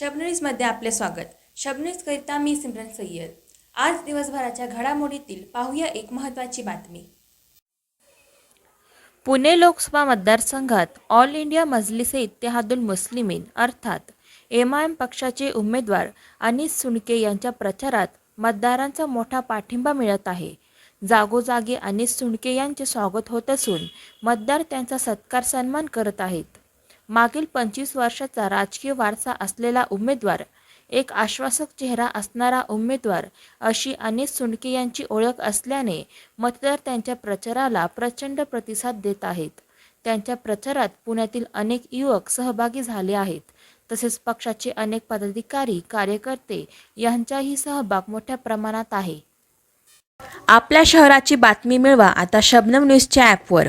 शबनीजमध्ये आपले स्वागत. शबन्यूजकरिता मी सिमरन सय्यद. आज दिवसभराच्या घडामोडीतील पाहूया एक महत्त्वाची बातमी. पुणे लोकसभा मतदारसंघात ऑल इंडिया मजलिस इत्तेहादुल मुस्लिमीन अर्थात एम आय एम पक्षाचे उमेदवार अनिस सुणके यांच्या प्रचारात मतदारांचा मोठा पाठिंबा मिळत आहे. जागोजागी अनिस सुणके यांचे स्वागत होत असून मतदार त्यांचा सत्कार सन्मान करत आहेत. मागील पंचवीस वर्षाचा राजकीय वारसा असलेला उमेदवार एक आश्वासक चेहरा असणारा उमेदवार अशी अनिस सुंडके यांची ओळख असल्याने मतदार त्यांच्या प्रचाराला प्रचंड प्रतिसाद देत आहेत. त्यांच्या प्रचारात पुण्यातील अनेक युवक सहभागी झाले आहेत. तसेच पक्षाचे अनेक पदाधिकारी कार्यकर्ते यांचाही सहभाग मोठ्या प्रमाणात आहे. आपल्या शहराची बातमी मिळवा आता शबनम न्यूजच्या ॲपवर